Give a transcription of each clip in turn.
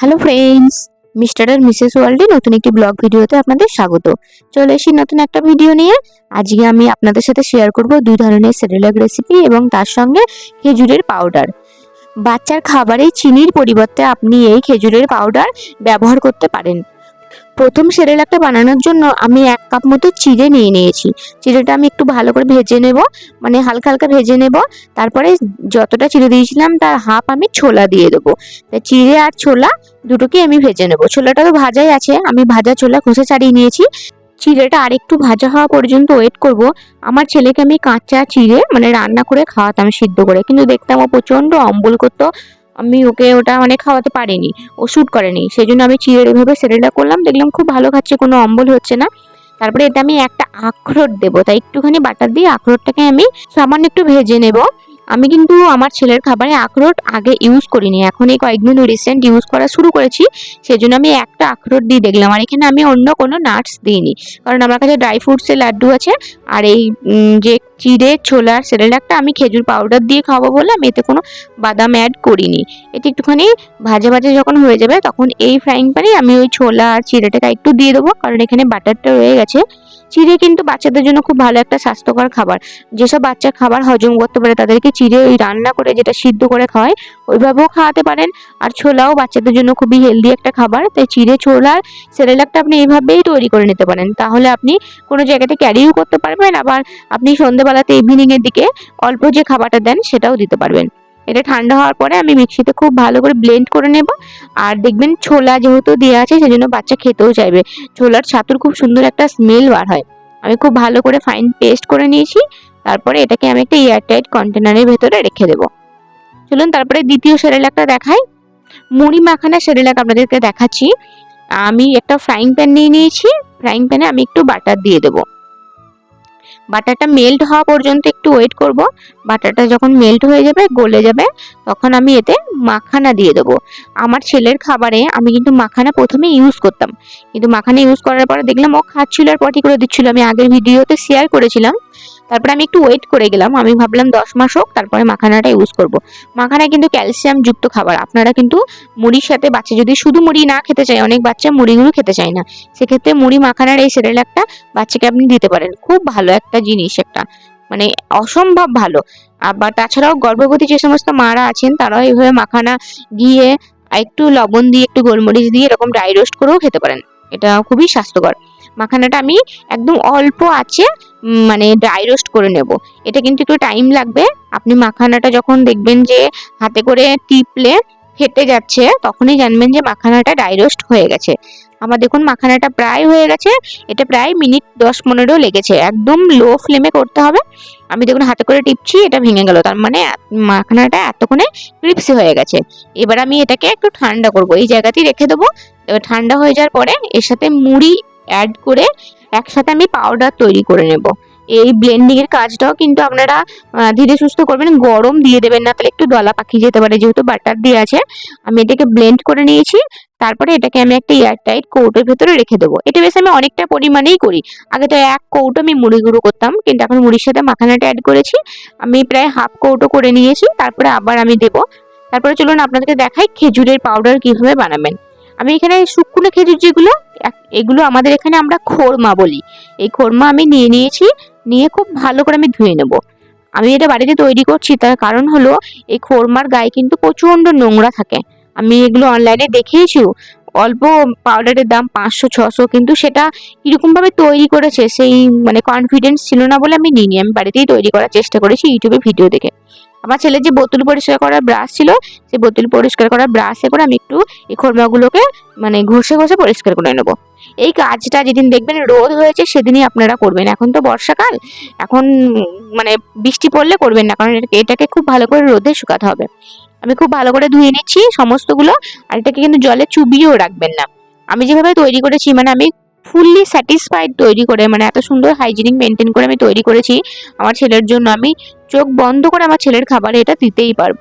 Hello friends mister আর Mrs ওয়ার্ল্ডে নতুন একটি ব্লগ ভিডিওতে আপনাদের স্বাগত। চলে এসি নতুন একটা ভিডিও নিয়ে। আজকে আমি আপনাদের সাথে শেয়ার করব দুই ধরনের সেরেলাক রেসিপি এবং তার সঙ্গে খেজুরের পাউডার বাচ্চার খাবারে চিনির পরিবর্তে আপনি এই খেজুরের পাউডার ব্যবহার করতে পারেন। প্রথম সেরেলাকটা বানানোর জন্য আমি এক কাপ মতো চিড়ে নিয়ে নিয়েছি। চিড়েটা আমি একটু ভালো করে ভেজে নেব মানে হালকা হালকা ভেজে নেব। তারপরে যতটা চিড়ে দিয়েছিলাম, তার হাফ আমি ছোলা দিয়ে দেবো। চিড়ে আর ছোলা দুটোকে আমি ভেজে নেব। ছোলাটা তো ভাজাই আছে, আমি ভাজা ছোলা খোসা ছাড়িয়ে নিয়েছি। চিড়েটা আরেকটু ভাজা হওয়া পর্যন্ত ওয়েট করব। আমার ছেলেকে আমি কাঁচা চিড়ে মানে রান্না করে খাওয়াতাম, সিদ্ধ করে। কিন্তু দেখতাম ও প্রচণ্ড অম্বল করতো আমি ওকে ওটা মানে খাওয়াতে পারিনি, ও শ্যুট করেনি। সেই জন্য আমি চিড়ের এভাবে সেরেলা করলাম, দেখলাম খুব ভালো খাচ্ছে, কোনো অম্বল হচ্ছে না। তারপরে এটা আমি একটা আখরোট দেবো, তাই একটুখানি বাটার দিয়ে আখরোটটাকে আমি সামান্য একটু ভেজে নেব। আমি কিন্তু আমার ছেলের খাবারে আখরোট আগে ইউজ করিনি, এখন এই কয়েকদিন রিসেন্ট ইউজ করা শুরু করেছি, সেজন্য আমি একটা আখরোট দিয়ে দেখলাম, আর এখানে আমি অন্য কোনো নাটস দিইনি। কারণ আমার কাছে ড্রাই ফ্রুটসের লাড্ডু আছে, আর এই যে চিড়ে ছোলার সেরেলাকটা আমি খেজুর পাউডার দিয়ে খাওয়াবো বলে আমি এতে কোনো বাদাম অ্যাড করিনি। এটি একটুখানি ভাজা ভাজা যখন হয়ে যাবে তখন এই ফ্রাইং প্যানে আমি ওই ছোলা আর চিড়েটাকে একটু দিয়ে দেবো, কারণ এখানে বাটারটা রয়ে গেছে। চিড়ে কিন্তু বাচ্চাদের জন্য খুব ভালো একটা স্বাস্থ্যকর খাবার। যেসব বাচ্চা খাবার হজম করতে পারে তাদেরকে চিড়ে ওই রান্না করে যেটা সিদ্ধ করে খাওয়ায়, ওইভাবেও খাওয়াতে পারেন। আর ছোলাও বাচ্চাদের জন্য খুবই হেলদি একটা খাবার। তাই চিড়ে ছোলার সেরেলাকটা আপনি এইভাবেই তৈরি করে নিতে পারেন। তাহলে আপনি কোনো জায়গাতে ক্যারিও করতে পারবেন, আবার আপনি সন্ধ্যেবেলাতে ইভিনিং এর দিকে অল্প যে খাবারটা দেন সেটাও দিতে পারবেন। এটা ঠান্ডা হওয়ার পরে আমি মিক্সিতে খুব ভালো করে ব্লেন্ড করে নেব। আর দেখবেন ছোলা যেহেতু দেওয়া আছে, সেজন্য বাচ্চা খেতেও চাইবে। ছোলার ছাতুর খুব সুন্দর একটা স্মেল বার হয়। আমি খুব ভালো করে ফাইন পেস্ট করে নিয়েছি। তারপরে এটাকে আমি একটা এয়ারটাইট কন্টেনারের ভেতরে রেখে দেবো। চলুন তারপরে দ্বিতীয় সেরেলাকটা দেখাই। মুড়ি মাখানা সেরেলাক আপনাদেরকে দেখাচ্ছি। আমি একটা ফ্রাইং প্যান নিয়ে নিয়েছি। ফ্রাইং প্যানে আমি একটু বাটার দিয়ে দেবো। বাটারটা মেল্ট হওয়া পর্যন্ত একটু ওয়েট করব। বাটারটা যখন মেল্ট হয়ে যাবে, গলে যাবে, তখন আমি এতে মাখানা দিয়ে দেবো। আমার ছেলের খাবারে আমি কিন্তু মাখানা প্রথমে ইউজ করতাম। কিন্তু মাখানা ইউজ করার পরে দেখলাম ও খাচ্ছিল আর পটি করে দিচ্ছিল। আমি আগের ভিডিওতে শেয়ার করেছিলাম তারপরে আমি একটু ওয়েট করে গেলাম, আমি ভাবলাম দশ মাস হোক, তারপরে মাখানাটা ইউজ করব। মাখানা কিন্তু ক্যালসিয়াম যুক্ত খাবার, আপনারা কিন্তু মুড়ির সাথে বাচ্চা যদি শুধু মুড়ি না খেতে চায়, অনেক বাচ্চা মুড়িগুলো খেতে চায় না, সেক্ষেত্রে মুড়ি মাখানার এই সেরেলাকটা বাচ্চাকে আপনি দিতে পারেন। খুব ভালো একটা জিনিস একটা মানে অসম্ভব ভালো। আবার তাছাড়াও গর্ভবতী যে সমস্ত মারা আছেন, তারাও এইভাবে মাখানা আর একটু লবণ দিয়ে, একটু গোলমরিচ দিয়ে এরকম ড্রাই রোস্ট করেও খেতে পারেন। এটা খুবই স্বাস্থ্যকর। মাখানাটা আমি একদম অল্প আছে মানে ড্রাই রোস্ট করে নেব। এটা কিন্তু একটু টাইম লাগবে। আপনি মাখানাটা যখন দেখবেন যে হাতে করে টিপলে ফেটে যাচ্ছে, তখনই জানবেন যে মাখানাটা ড্রাই রোস্ট হয়ে গেছে। আমার দেখুন মাখানাটা প্রায় হয়ে গেছে। এটা প্রায় মিনিট দশ পনেরো লেগেছে। একদম লো ফ্লেমে করতে হবে। আমি দেখুন হাতে করে টিপছি, এটা ভেঙে গেল। তার মানে মাখানাটা এতক্ষণে ক্রিপসি হয়ে গেছে। এবার আমি এটাকে একটু ঠান্ডা করব। এই জায়গাতেই রেখে দেবো। এবার ঠান্ডা হয়ে যাওয়ার পরে এর সাথে মুড়ি অ্যাড করে একসাথে আমি পাউডার তৈরি করে নেব। এই ব্লেন্ডিং এর কাজটাও কিন্তু আপনারা ধীরে সুস্থ করবেন, গরম দিয়ে দেবেন না, তাহলে একটু দলা পাখি যেতে পারে, যেহেতু বাটার দিয়ে আছে। আমি এটাকে ব্লেন্ড করে নিয়েছি, তারপরে এটাকে আমি একটা এয়ারটাইট কৌটোর ভেতরে রেখে দেবো। এটা বেশ আমি অনেকটা পরিমাণেই করি। আগে তো এক কৌটো আমি মুড়ি গুঁড়ো করতাম, কিন্তু এখন মুড়ির সাথে মাখানাটা অ্যাড করেছি। আমি প্রায় হাফ কৌটো করে নিয়েছি, তারপরে আবার আমি দেবো। তারপরে চলুন আপনাদেরকে দেখাই খেজুরের পাউডার কীভাবে বানাবেন। আমি এখানে শুকনো খেজুর যেগুলো এগুলো আমাদের এখানে আমরা খোরমা বলি। এই খোরমা আমি নিয়ে নিয়েছি, নিয়ে খুব ভালো করে আমি ধুয়ে নেব। আমি এটা বাড়িতে তৈরি করছি, তার কারণ হলো এই খোরমার গায়ে কিন্তু প্রচণ্ড নোংরা থাকে। আমি এগুলো অনলাইনে দেখিয়েছিও অল্প পাউডারের দাম পাঁচশো, ছশো, কিন্তু সেটা কীরকমভাবে তৈরি করেছে সেই মানে কনফিডেন্স ছিল না বলে আমি নিইনি। আমি বাড়িতেই তৈরি করার চেষ্টা করেছি ইউটিউবে ভিডিও দেখে। আমার ছেলের যে বোতল পরিষ্কার করার ব্রাশ ছিল, সেই বোতল পরিষ্কার করার ব্রাশে করে আমি একটু এই খোরমাগুলোকে মানে ঘষে ঘষে পরিষ্কার করে নেব। এই কাজটা যেদিন দেখবেন রোদ হয়েছে, সেদিনই আপনারা করবেন। এখন তো বর্ষাকাল, এখন মানে বৃষ্টি পড়লে করবেন না, কারণ এটাকে খুব ভালো করে রোদে শুকাতে হবে। আমি খুব ভালো করে ধুয়ে নিচ্ছি সমস্তগুলো। আর এটাকে কিন্তু জলে চুবিয়েও রাখবেন না। আমি যেভাবে তৈরি করেছি মানে আমি ফুললি স্যাটিসফাইড তৈরি করে মানে এত সুন্দর হাইজিনিক মেনটেন করে আমি তৈরি করেছি, আমার ছেলের জন্য। আমি চোখ বন্ধ করে আমার ছেলের খাবারে এটা দিতেই পারব।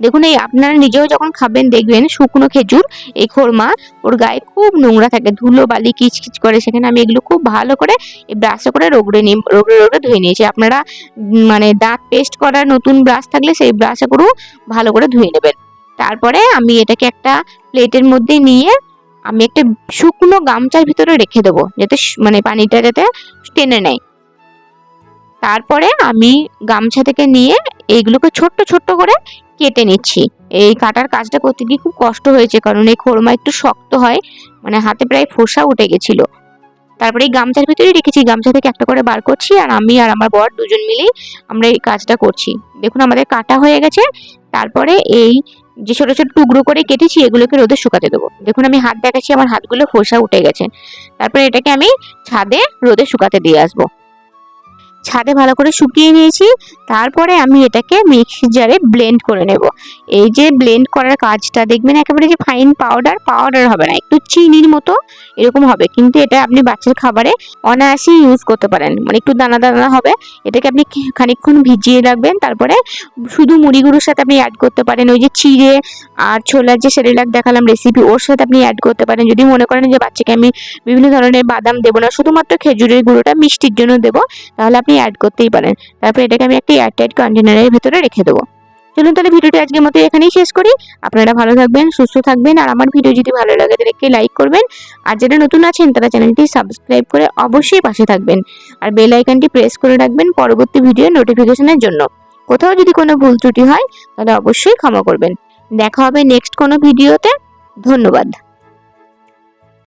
দেখুন, এই আপনারা নিজেও যখন খাবেন, দেখবেন শুকনো খেজুর, এই খোরমা, ওর গায়ে খুব নোংরা থাকে। ধুলো বালি কিচকিচ করে, সেখানে আমি এগুলো খুব ভালো করে ব্রাশে করে রগড়ে নিয়ে রগড়ে রগড়ে ধুয়ে নিয়েছি। আপনারা মানে দাঁত পেস্ট করার নতুন ব্রাশ থাকলে সেই ব্রাশে করেও ভালো করে ধুয়ে নেবেন। তারপরে আমি এটাকে একটা প্লেটের মধ্যে নিয়ে আমি একটা শুকনো গামছার ভিতরে রেখে দেবো, যাতে মানে পানিটা যাতে টেনে নেয়। তারপরে আমি গামছা থেকে নিয়ে এইগুলোকে ছোট্ট ছোট্ট করে কেটে নিচ্ছি। এই কাটার কাজটা করতে গিয়ে খুব কষ্ট হয়েছে, কারণ এই খোরমা একটু শক্ত হয় মানে হাতে প্রায় ফোসা উঠে গেছিল। তারপরে এই গামছার ভিতরেই রেখেছি, গামছা থেকে একটা করে বার করছি, আর আমি আর আমার বর দুজন মিলেই আমরা এই কাজটা করছি। দেখুন, আমাদের কাটা হয়ে গেছে, তারপরে এই যে ছোট ছোট টুকরো করে কেটেছি, এগুলোকে রোদে শুকাতে দেবো। দেখুন, আমি হাত দেখাচ্ছি, আমার হাতগুলো ফোসা উঠে গেছে। তারপরে এটাকে আমি ছাদে রোদে শুকাতে দিয়ে আসব। ছাদে ভালো করে শুকিয়ে নিয়েছি, তারপরে আমি এটাকে মিক্সি জারে ব্লেন্ড করে নেব। এই যে ব্লেন্ড করার কাজটা দেখবেন একেবারে যে ফাইন পাউডার পাউডার হবে না, একটু চিনির মতো এরকম হবে। কিন্তু এটা আপনি বাচ্চার খাবারে অনায়াসেই ইউজ করতে পারেন। মানে একটু দানা দানা হবে, এটাকে আপনি খানিকক্ষণ ভিজিয়ে রাখবেন, তারপরে শুধু মুড়ি গুঁড়োর সাথে আপনি অ্যাড করতে পারেন। ওই যে চিড়ে আর ছোলার যে সেরেলাক দেখালাম রেসিপি ওর সাথে আপনি অ্যাড করতে পারেন। যদি মনে করেন যে বাচ্চাকে আমি বিভিন্ন ধরনের বাদাম দেবো না, শুধুমাত্র খেজুরের গুঁড়োটা মিষ্টির জন্য দেবো, তাহলে আপনি অ্যাড করতেই পারেন। তারপর এটাকে আমি একটা এয়ারটাইট কন্টেনারের ভেতরে রেখে দেবো। চলুন তাহলে ভিডিওটি আজকের মতো এখানেই শেষ করি। আপনারা ভালো থাকবেন, সুস্থ থাকবেন, আর আমার ভিডিও যদি ভালো লাগে তাদেরকে লাইক করবেন। আর যারা নতুন আছেন, তারা চ্যানেলটি সাবস্ক্রাইব করে অবশ্যই পাশে থাকবেন। আর বেল আইকনটি প্রেস করে রাখবেন পরবর্তী ভিডিও নোটিফিকেশনের জন্য। কোথাও যদি কোনো ভুল ত্রুটি হয়, তাহলে অবশ্যই ক্ষমা করবেন। দেখা হবে নেক্সট কোনো ভিডিওতে ধন্যবাদ।